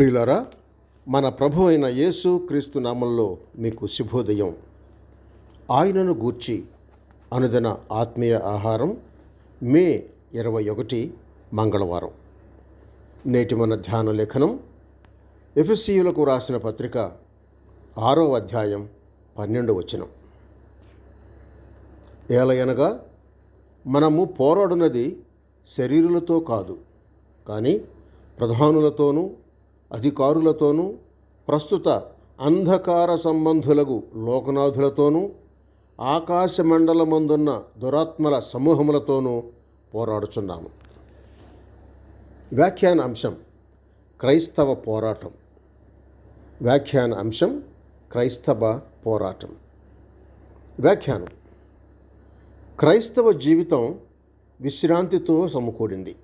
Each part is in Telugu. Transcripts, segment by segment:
ప్రియులరా మన ప్రభు అయిన యేసు క్రీస్తు నామంలో మీకు శుభోదయం. ఆయనను గూర్చి అనుదిన ఆత్మీయ ఆహారం మే ఇరవై ఒకటి మంగళవారం. నేటి మన ధ్యాన లేఖనం ఎఫ్ఎస్సీయులకు రాసిన పత్రిక ఆరో అధ్యాయం పన్నెండు వచనం. ఏలయనగా మనము పోరాడునది శరీరులతో కాదు కానీ ప్రధానులతోనూ అధికారులతోనూ ప్రస్తుత అంధకార సంబంధులకు లోకనాథులతోనూ ఆకాశమండలమందున్న దురాత్మల సమూహములతోనూ పోరాడుచున్నాము. వ్యాఖ్యాన అంశం క్రైస్తవ పోరాటం. వ్యాఖ్యాన అంశం క్రైస్తవ పోరాటం. వ్యాఖ్యానం క్రైస్తవ జీవితం విశ్రాంతితో సమకూడింది.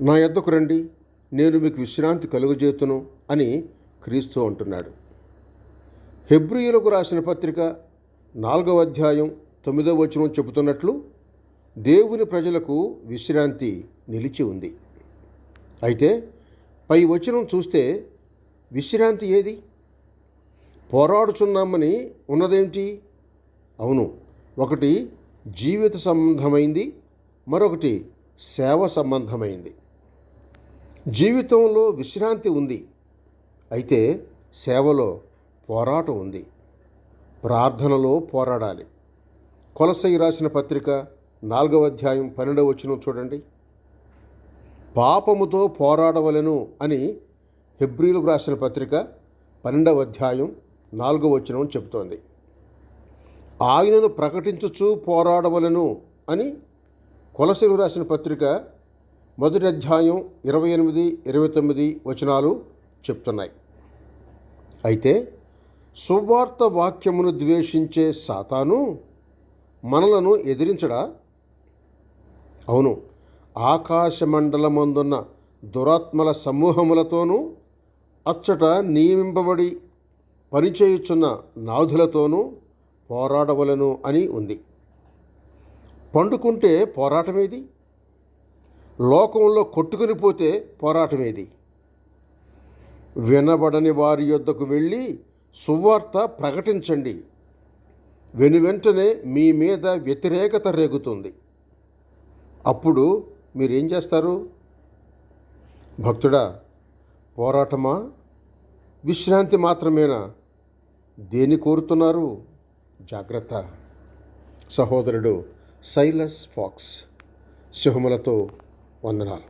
నా ఎద్దకు రండి. నేను మీకు విశ్రాంతి కలుగజేతును అని క్రీస్తు అంటున్నాడు. హెబ్రియులకు రాసిన పత్రిక నాలుగవ అధ్యాయం తొమ్మిదవ వచనం చెబుతున్నట్లు దేవుని ప్రజలకు విశ్రాంతి నిలిచి ఉంది. అయితే పై వచనం చూస్తే విశ్రాంతి ఏది? పోరాడుచున్నామని ఉన్నదేమిటి అవును ఒకటి జీవిత సంబంధమైంది మరొకటి సేవ సంబంధమైంది. జీవితంలో విశ్రాంతి ఉంది. అయితే సేవలో పోరాటం ఉంది. ప్రార్థనలో పోరాడాలి. కొలసై రాసిన పత్రిక నాలుగవ అధ్యాయం పన్నెండవ వచనం చూడండి. పాపముతో పోరాడవలను అని హెబ్రిలకు రాసిన పత్రిక పన్నెండవ అధ్యాయం నాలుగవ వచనం చెబుతోంది. ఆయనను ప్రకటించుచు పోరాడవలను అని కొలసలు రాసిన పత్రిక మొదటి అధ్యాయం ఇరవై ఎనిమిది ఇరవై తొమ్మిది వచనాలు చెప్తున్నాయి. అయితే సువార్త వాక్యమును ద్వేషించే సాతాను మనలను ఎదిరించడా? అవును ఆకాశమండలమందున్న దురాత్మల సమూహములతోనూ అచ్చట నియమింపబడి పనిచేయుచున్న నాథులతోనూ పోరాడవలను అని ఉంది. పండుకుంటే పోరాటమేది? లోకంలో కొట్టుకుని పోతే పోరాటమేది. వినబడని వారి యొద్దకు వెళ్ళి సువార్త ప్రకటించండి. వెనువెంటనే మీ మీద వ్యతిరేకత రేగుతుంది. అప్పుడు మీరేం చేస్తారు? భక్తుడా పోరాటమా? విశ్రాంతి మాత్రమేనా? దేని కోరుతున్నారు? జాగ్రత్త. సహోదరుడు సైలస్ ఫాక్స్ సింహములతో వందనాలు